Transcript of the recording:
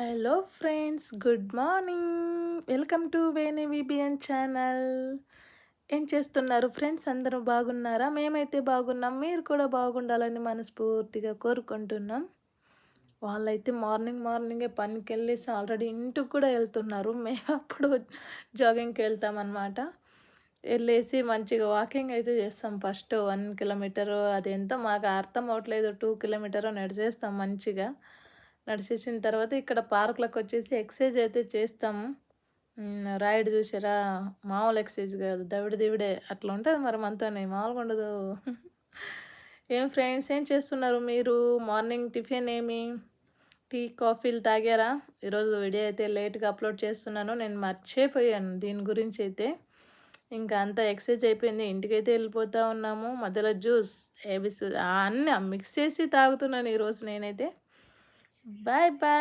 Hello friends good morning. Welcome to Veni VBN channel. ఏం చేస్తున్నారు friends? అందరూ బాగున్నారా? మేమైతే బాగున్నాం. మీరు కూడా బాగుండాలని మనస్ఫూర్తిగా కోరుకుంటున్నాం. వాళ్ళైతే మార్నింగ్ మార్నింగే పనికి వెళ్ళేసి ఆల్రెడీ ఇంటికి కూడా వెళ్తున్నారు. మేము అప్పుడు జాగింగ్కి వెళ్తామన్నమాట. వెళ్ళేసి మంచిగా వాకింగ్ అయితే చేస్తాం. First one kilometre. అది ఎంత మాకు అర్థం అవ్వట్లేదు. టూ కిలోమీటరు నడిచేస్తాం మంచిగా. నడిచేసిన తర్వాత ఇక్కడ పార్కులకు వచ్చేసి ఎక్సర్సైజ్ అయితే చేస్తాము. రాయిడ్ చూసారా మామూలు ఎక్సైజ్ కాదు. దవిడి దివిడే. అట్లా ఉంటుంది మరి మనతోనే. మామూలుగా ఉండదు. ఏం ఫ్రెండ్స్ ఏం చేస్తున్నారు మీరు? మార్నింగ్ టిఫిన్ ఏమి? టీ కాఫీలు తాగారా? ఈరోజు వీడియో అయితే లేట్గా అప్లోడ్ చేస్తున్నాను. నేను మర్చిపోయాను దీని గురించి అయితే. ఇంకా అంతా ఎక్సైజ్ అయిపోయింది. ఇంటికైతే వెళ్ళిపోతూ ఉన్నాము. మధ్యలో జ్యూస్ ఏబిస్ అన్నీ మిక్స్ చేసి తాగుతున్నాను ఈరోజు నేనైతే. Bye bye.